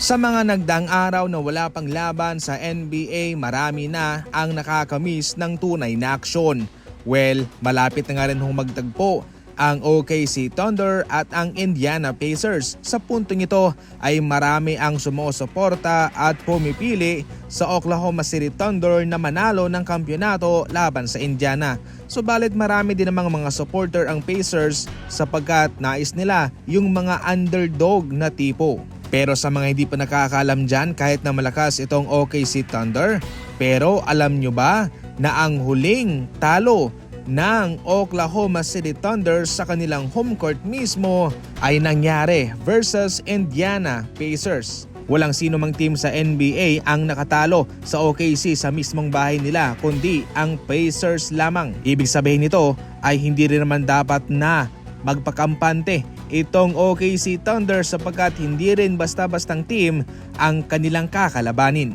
Sa mga nagdaang araw na wala pang laban sa NBA, marami na ang nakakamiss ng tunay na aksyon. Well, malapit na nga rin hong magtagpo ang OKC Thunder at ang Indiana Pacers. Sa puntong ito ay marami ang sumusuporta at pumipili sa Oklahoma City Thunder na manalo ng kampyonato laban sa Indiana. Subalit marami din namang mga supporter ang Pacers sapagkat nais nila yung mga underdog na tipo. Pero sa mga hindi pa nakakaalam dyan, kahit na malakas itong OKC Thunder, pero alam nyo ba na ang huling talo ng Oklahoma City Thunder sa kanilang home court mismo ay nangyari versus Indiana Pacers. Walang sino mang team sa NBA ang nakatalo sa OKC sa mismong bahay nila kundi ang Pacers lamang. Ibig sabihin nito ay hindi rin naman dapat na magpakampante itong OKC Thunder sapagkat hindi rin basta-bastang team ang kanilang kakalabanin.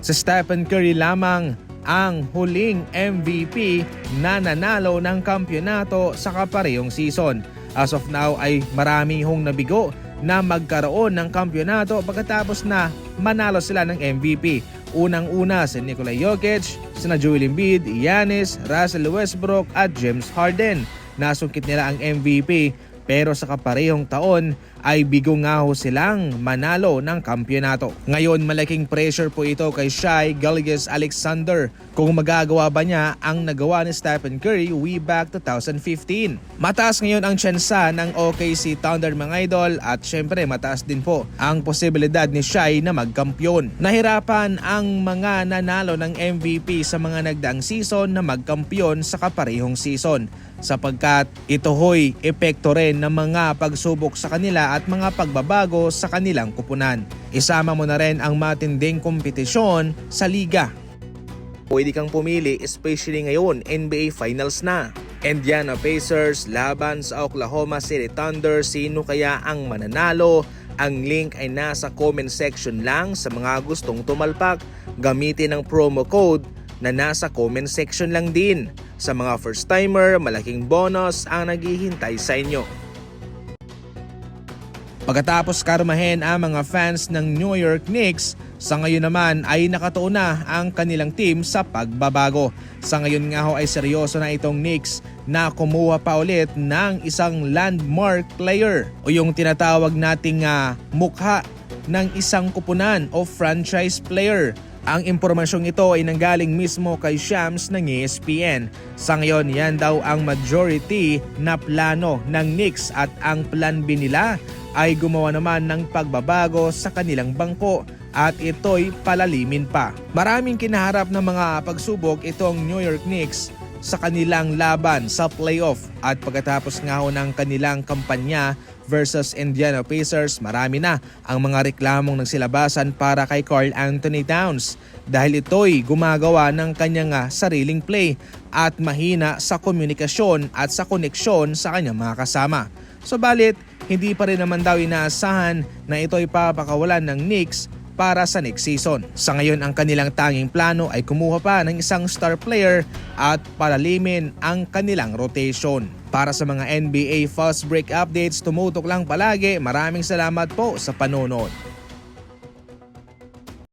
Sa Stephen Curry lamang ang huling MVP na nanalo ng kampyonato sa kaparehong season. As of now ay marami hong nabigo na magkaroon ng kampyonato pagkatapos na manalo sila ng MVP. Unang-una si Nikola Jokic, sina Joel Embiid, Giannis, Russell Westbrook at James Harden. Nasungkit nila ang MVP pero sa kaparehong taon ay bigo nga ho silang manalo ng kampyonato. Ngayon malaking pressure po ito kay Shai Gilgeous Alexander kung magagawa ba niya ang nagawa ni Stephen Curry way back 2015. Mataas ngayon ang tsansa ng OKC Thunder mga idol at syempre mataas din po ang posibilidad ni Shai na magkampyon. Nahirapan ang mga nanalo ng MVP sa mga nagdaang season na magkampyon sa kaparehong season sapagkat ito ho'y epekto rin ng mga pagsubok sa kanila at mga pagbabago sa kanilang kupunan. Isama mo na rin ang matinding kompetisyon sa liga. Pwede kang pumili especially ngayon NBA Finals na. Indiana Pacers laban sa Oklahoma City Thunder sino kaya ang mananalo? Ang link ay nasa comment section lang sa mga gustong tumalpak. Gamitin ang promo code na nasa comment section lang din. Sa mga first timer, malaking bonus ang naghihintay sa inyo. Pagkatapos karmahin ang mga fans ng New York Knicks, sa ngayon naman ay nakatuon na ang kanilang team sa pagbabago. Sa ngayon nga ho ay seryoso na itong Knicks na kumuha pa ulit ng isang landmark player o yung tinatawag nating uh, mukha ng isang kupunan o franchise player. Ang impormasyong ito ay nanggaling mismo kay Shams ng ESPN. Sa ngayon, yan daw ang majority na plano ng Knicks at ang plan B nila ay gumawa naman ng pagbabago sa kanilang bangko at ito'y palalimin pa. Maraming kinaharap ng mga pagsubok itong New York Knicks sa kanilang laban sa playoff at pagkatapos nga ho ng kanilang kampanya versus Indiana Pacers, marami na ang mga reklamong nagsilabasan para kay Carl Anthony Towns dahil ito'y gumagawa ng kanyang ah, sariling play at mahina sa komunikasyon at sa koneksyon sa kanyang mga kasama. Subalit, hindi pa rin naman daw inaasahan na ito'y papakawalan ng Knicks para sa next season. Sa ngayon, ang kanilang tanging plano ay kumuha pa ng isang star player at palalimin ang kanilang rotation. Para sa mga NBA fast break updates, tumutok lang palagi. Maraming salamat po sa panonood.